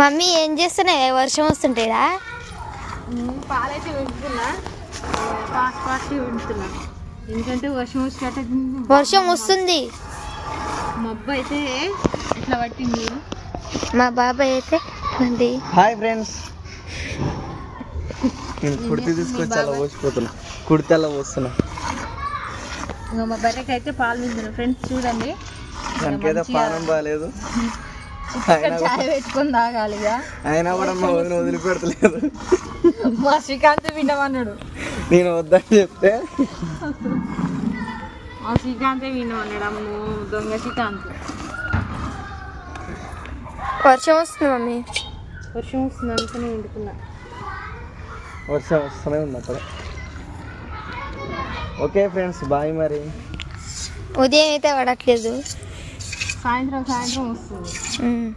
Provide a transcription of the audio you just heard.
Mummy ఏం చేస్తున్నాయి? వర్షం వస్తుంటేడా? పాలైతే వింటున్నా. ఫాస్ట్ ఫాస్ట్ వింటున్నా. ఎందుకంటే వర్షం వచ్చేట వర్షం వస్తుంది. మబ్బు అయితే ఇట్లా పట్టింది? మా బాబాయ్ అయితే ఉంది. Hi friends. నేను కుర్తి తీసుకొచ్చి అలా పోసిపోతున్నా. కుర్తి అలా పోస్తున్నా. ఇంకా మా బర్రెకి అయితే పాలు వింటున్నా. ఫ్రెండ్స్ చూడండి. దానికైతే పానం బాగాలేదు చాయ్ పెట్టుకొని తాగాలి అయినా కూడా మా వదిన వదిలిపెడతలేదు. మా శ్రీకాంత్ వినమన్నాడు. నేను వద్దని చెప్తే? మా శ్రీకాంతే వినమన్నాడు అమ్మో దొంగ శ్రీకాంత్. వర్షం వస్తుంది మమ్మీ. వర్షం వస్తుంది అందుకనే వండుకున్నా వర్షం వస్తూనే ఉంది అక్కడ ఓకే ఫ్రెండ్స్ బాయ్ మరి. ఉదయం అయితే పడట్లేదు. సాయంత్రం సాయంత్రం వస్తుంది ఉమ్.